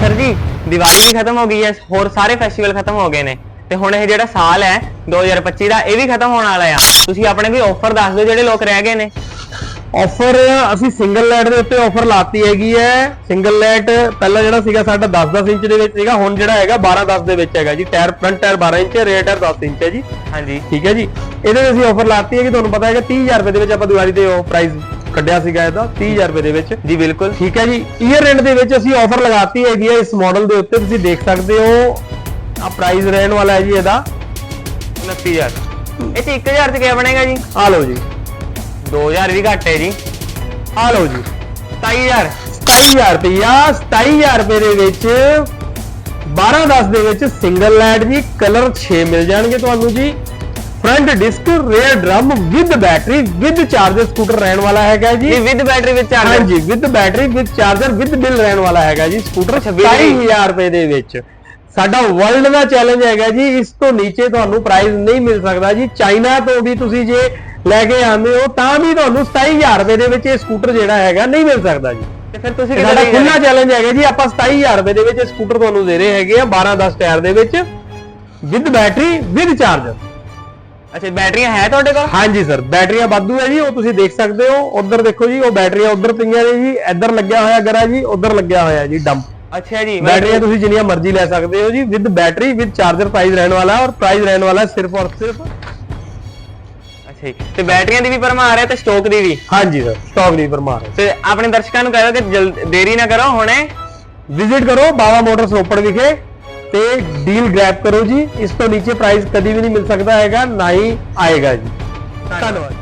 Sir ਜੀ ਦੀਵਾਲੀ ਵੀ ਖਤਮ ਹੋ ਗਈ ਹੈ ਹੋਰ ਸਾਰੇ ਫੈਸਟੀਵਲ ਖਤਮ ਹੋ ਗਏ ਨੇ। ਤੇ ਹੁਣ ਇਹ ਜਿਹੜਾ ਸਾਲ ਹੈ 2025 ਦਾ ਇਹ ਵੀ ਖਤਮ ਹੋਣ ਵਾਲਾ ਆ। ਤੁਸੀਂ ਆਪਣੇ ਵੀ ਆਫਰ ਦੱਸ ਦਿਓ ਜਿਹੜੇ ਲੋਕ ਰਹਿ ਗਏ ਨੇ। ਆਫਰ ਅਸੀਂ ਸਿੰਗਲ ਲਾਈਟ ਦੇ ਉੱਤੇ ਆਫਰ ਲਾਤੀ ਹੈਗੀ ਹੈ। ਸਿੰਗਲ ਲਾਈਟ ਪਹਿਲਾਂ ਜਿਹੜਾ ਸੀਗਾ ਸਾਡਾ 10-10 ਇੰਚ ਦੇ ਵਿੱਚ ਸੀਗਾ ਹੁਣ ਜਿਹੜਾ ਹੈਗਾ 12-10 ਦੇ ਵਿੱਚ ਹੈਗਾ ਜੀ। Tyre front tyre 12 inch rear tyre 10 inch ਹੈ ਜੀ। ਹਾਂਜੀ। ਠੀਕ ਹੈ ਜੀ। ਇਹਦੇ ਵਿੱਚ ਅਸੀਂ ਆਫਰ ਲਾਤੀ ਹੈ ਕਿ ਤੁਹਾਨੂੰ ਪਤਾ ਹੈਗਾ 30000 ਰੁਪਏ ਦੇ ਵਿੱਚ ਆਪਾਂ ਦੀਵਾਲੀ ਤੇ ਉਹ ਪ੍ਰਾਈਸ ਕੱਢਿਆ ਸੀਗਾ ਇਹਦਾ 30000 ਰੁਪਏ ਦੇ ਵਿੱਚ। ਜੀ ਬਿਲਕੁਲ। ਠੀਕ ਹੈ ਜੀ। ਈਅਰ ਐਂਡ ਦੇ ਵਿੱਚ ਅਸੀਂ ਆਫਰ ਲਗਾਤੀ ਹੈਗੀ ਹੈ ਇਸ ਮਾਡਲ ਦੇ ਉੱਤੇ। ਤੁਸੀਂ ਦੇਖ ਸਕਦੇ ਹੋ ਆ ਪ੍ਰਾਈਸ ਰਹਿਣ ਵਾਲਾ ਹੈ ਜੀ ਇਹਦਾ। 29000 ਇਹ ਚ 1000 ਚ ਕਿਆ ਬਣੇਗਾ ਜੀ? ਆ ਲਓ ਜੀ। 2000 ਵੀ ਘੱਟ ਹੈ ਜੀ। ਆ ਲਓ ਜੀ। 27000 27000 ਰੁਪਇਆ 27000 ਰੁਪਏ ਦੇ ਵਿੱਚ 12 10 ਦੇ ਵਿੱਚ ਸਿੰਗਲ ਲਾਈਟ ਜੀ ਕਲਰ 6 ਮਿਲ ਜਾਣਗੇ ਤੁਹਾਨੂੰ ਜੀ। Front disc rear drum with battery with charger scooter ਰਹਿਣ ਵਾਲਾ ਹੈਗਾ ਜੀ। ਇਹ ਵਿਦ ਬੈਟਰੀ ਵਿੱਚ ਚਾਰਜਰ ਹਾਂਜੀ with battery with charger with bill ਰਹਿਣ ਵਾਲਾ ਹੈਗਾ ਜੀ ਸਕੂਟਰ ਅੱਛਾ, with bill। 27000 ਰੁਪਏ ਦੇ ਵਿੱਚ। ਸਾਡਾ ਵਰਲਡ ਦਾ ਚੈਲੰਜ ਹੈਗਾ ਜੀ ਇਸ ਤੋਂ ਨੀਚੇ ਤੁਹਾਨੂੰ ਪ੍ਰਾਈਸ ਨਹੀਂ ਮਿਲ ਸਕਦਾ ਜੀ। ਚਾਈਨਾ ਤੋਂ ਵੀ ਤੁਸੀਂ ਜੇ ਲੈ ਕੇ ਆਉਂਦੇ ਹੋ ਤਾਂ ਵੀ ਤੁਹਾਨੂੰ 27000 ਰੁਪਏ ਦੇ ਵਿੱਚ ਇਹ ਸਕੂਟਰ ਜਿਹੜਾ ਹੈਗਾ ਨਹੀਂ ਮਿਲ ਸਕਦਾ ਜੀ। ਤੇ ਫਿਰ ਤੁਸੀਂ ਸਾਡਾ ਖੁੱਲਾ ਚੈਲੰਜ ਹੈਗਾ ਜੀ ਆਪਾਂ 27000 ਰੁਪਏ ਦੇ ਵਿੱਚ ਇਹ ਸਕੂਟਰ ਤੁਹਾਨੂੰ ਦੇ ਰਹੇ ਹੈਗੇ ਆ 12 10 ਟਾਇਰ ਦੇ ਵਿੱਚ। ਵਿਦ ਬੈਟਰੀ ਵਿਦ ਚਾਰਜਰ ਅੱਛਾ ਬੈਟਰੀਆਂ ਹੈ ਤੁਹਾਡੇ ਕੋਲ? ਹਾਂਜੀ ਸਰ ਬੈਟਰੀਆਂ ਵਾਧੂ ਹੈ ਜੀ ਉਹ ਤੁਸੀਂ ਦੇਖ ਸਕਦੇ ਹੋ। ਉਧਰ ਦੇਖੋ ਜੀ ਉਹ ਬੈਟਰੀਆਂ ਉਧਰ ਪਈਆਂ ਨੇ ਜੀ ਇੱਧਰ ਲੱਗਿਆ ਹੋਇਆ ਗਰਾ ਜੀ ਉਧਰ ਲੱਗਿਆ ਹੋਇਆ ਜੀ ਡੰਪ ਅੱਛਾ ਜੀ ਬੈਟਰੀਆਂ ਤੁਸੀਂ ਜਿੰਨੀਆਂ ਮਰਜ਼ੀ ਲੈ ਸਕਦੇ ਹੋ ਜੀ with battery with charger price ਰਹਿਣ ਵਾਲਾ ਔਰ ਪ੍ਰਾਈਸ ਰਹਿਣ ਵਾਲਾ ਸਿਰਫ ਔਰ ਸਿਰਫ ਅੱਛਾ ਜੀ ਤੇ ਬੈਟਰੀਆਂ ਦੀ ਵੀ ਪਰਮਾਰ ਹੈ ਤੇ ਸਟਾਕ ਦੀ ਵੀ? ਹਾਂਜੀ ਸਰ ਸਟਾਕ ਨਹੀਂ ਪਰਮਾਰ ਤੇ ਆਪਣੇ ਦਰਸ਼ਕਾਂ ਨੂੰ ਕਹਿ ਦਿਓ ਕਿ ਜਲਦ ਦੇਰੀ ਨਾ ਕਰੋ ਹੁਣੇ। ਵਿਜ਼ਿਟ ਕਰੋ ਬਾਵਾ ਮੋਟਰਸ ਰੋਪੜ ਵਿਖੇ। ਤੇ ਡੀਲ ਗ੍ਰੈਬ ਕਰੋ ਜੀ। ਇਸ ਤੋਂ ਨੀਚੇ ਪ੍ਰਾਈਸ ਕਦੀ ਵੀ ਨਹੀਂ ਮਿਲ ਸਕਦਾ ਹੈਗਾ, ਨਾ ਹੀ ਆਏਗਾ ਜੀ। ਧੰਨਵਾਦ।